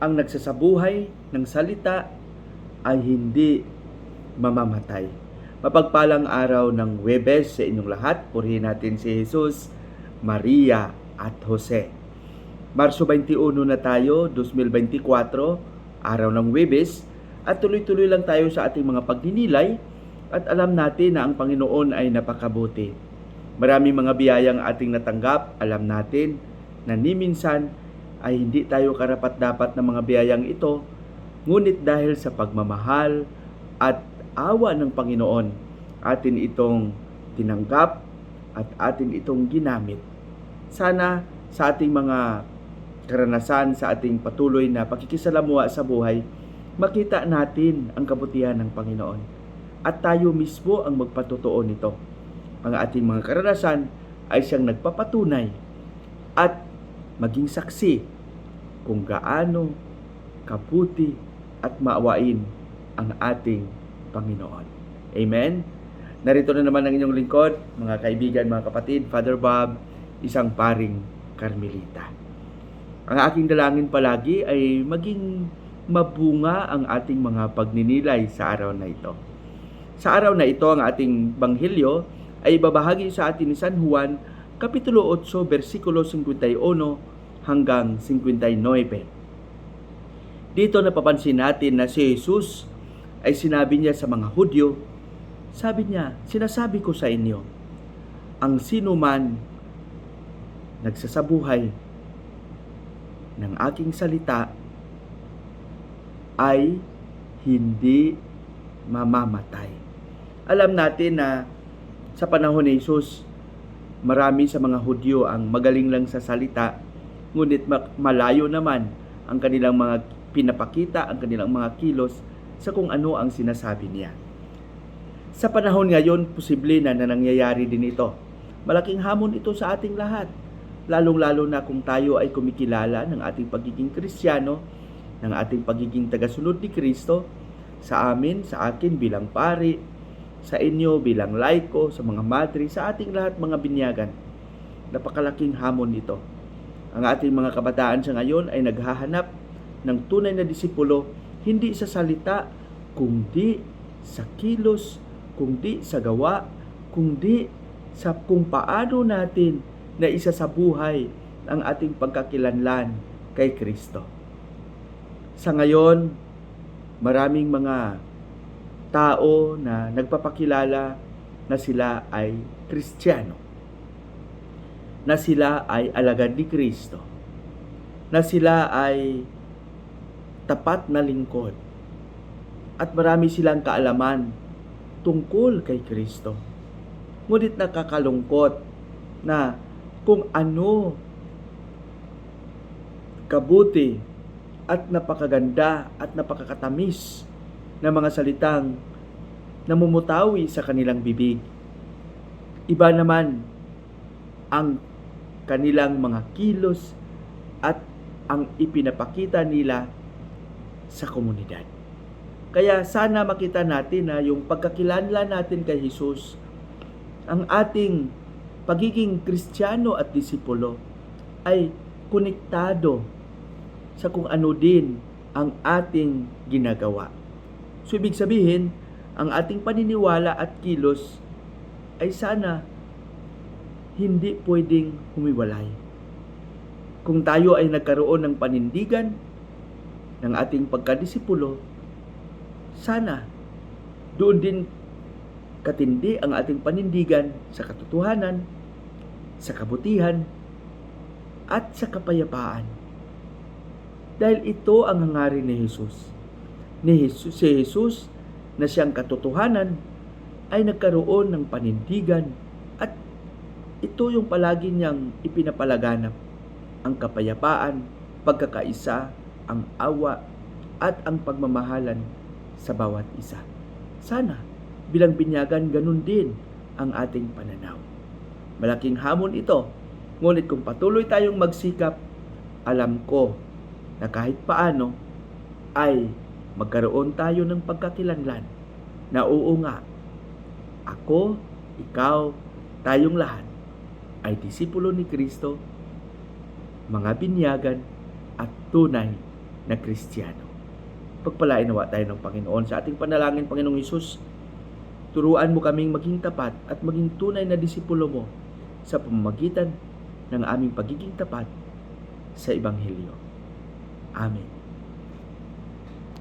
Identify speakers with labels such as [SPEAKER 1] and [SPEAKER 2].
[SPEAKER 1] ang nagsasabuhay ng salita ay hindi mamamatay. Mapagpalang araw ng Webes sa inyong lahat. Purihin natin si Jesus, Maria at Jose. Marso 21 na tayo, 2024, araw ng Webes, at tuloy-tuloy lang tayo sa ating mga pagninilay at alam natin na ang Panginoon ay napakabuti. Maraming mga biyayang ating natanggap, alam natin na ni minsan ay hindi tayo karapat-dapat ng mga biyayang ito, ngunit dahil sa pagmamahal at awa ng Panginoon, atin itong tinanggap at atin itong ginamit. Sana sa ating mga karanasan, sa ating patuloy na pakikisalamuha sa buhay, makita natin ang kabutihan ng Panginoon. At tayo mismo ang magpatotoo nito. Ang ating mga karanasan ay siyang nagpapatunay at maging saksi kung gaano kabuti at maawain ang ating Panginoon. Amen? Narito na naman ang inyong lingkod, mga kaibigan, mga kapatid, Father Bob, isang paring Carmelita. Ang aking dalangin palagi ay maging mabunga ang ating mga pagninilay sa araw na ito. Sa araw na ito, ang ating banghilyo ay babahagi sa atin ni San Juan, Kapitulo 8, versikulo 51 hanggang 59. Dito napapansin natin na si Jesus ay sinabi niya sa mga Hudyo, sabi niya, sinasabi ko sa inyo, ang sino man nagsasabuhay ng aking salita ay hindi mamamatay. Alam natin na sa panahon ni Jesus, marami sa mga Hudyo ang magaling lang sa salita, ngunit malayo naman ang kanilang mga pinapakita, ang kanilang mga kilos sa kung ano ang sinasabi niya. Sa panahon ngayon, posible na, na nangyayari din ito. Malaking hamon ito sa ating lahat, lalong-lalo na kung tayo ay kumikilala ng ating pagiging kristyano, ng ating pagiging tagasunod ni Kristo, sa amin, sa akin bilang pari, sa inyo bilang laiko, sa mga madre, sa ating lahat mga binyagan. Napakalaking hamon ito. Ang ating mga kabataan sa ngayon ay naghahanap ng tunay na disipulo hindi sa salita, kundi sa kilos, kundi sa gawa, kundi sa kung paano natin na isa sa buhay ang ating pagkakilanlan kay Kristo. Sa ngayon, maraming mga tao na nagpapakilala na sila ay Kristiyano. Na sila ay alagad ni Kristo. Na sila ay tapat na lingkod. At marami silang kaalaman tungkol kay Kristo. Ngunit nakakalungkot na kung ano kabuti at napakaganda at napakakatamis na mga salitang namumutawi sa kanilang bibig. Iba naman ang kanilang mga kilos at ang ipinapakita nila sa komunidad. Kaya sana makita natin na yung pagkakilanlan natin kay Jesus, ang ating pagiging kristyano at disipulo ay konektado sa kung ano din ang ating ginagawa. So, ibig sabihin, ang ating paniniwala at kilos ay sana hindi pwedeng humiwalay. Kung tayo ay nagkaroon ng panindigan ng ating pagkadisipulo, sana doon din katindi ang ating panindigan sa katotohanan, sa kabutihan, at sa kapayapaan. Dahil ito ang hangarin ni Jesus. Ni Jesus, si Jesus na siyang katotohanan ay nagkaroon ng panindigan ito yung palagi niyang ipinapalaganap ang kapayapaan, pagkakaisa, ang awa at ang pagmamahalan sa bawat isa. Sana bilang binyagan ganun din ang ating pananaw. Malaking hamon ito, ngunit kung patuloy tayong magsikap, alam ko na kahit paano ay magkaroon tayo ng pagkakilanlan na oo nga, ako, ikaw, tayong lahat ay disipulo ni Kristo, mga binyagan at tunay na Kristiyano. Pagpalain nawa tayo ng Panginoon sa ating panalangin, Panginoong Hesus. Turuan mo kaming maging tapat at maging tunay na disipulo mo sa pamamagitan ng aming pagiging tapat sa Ebanghelyo. Amen.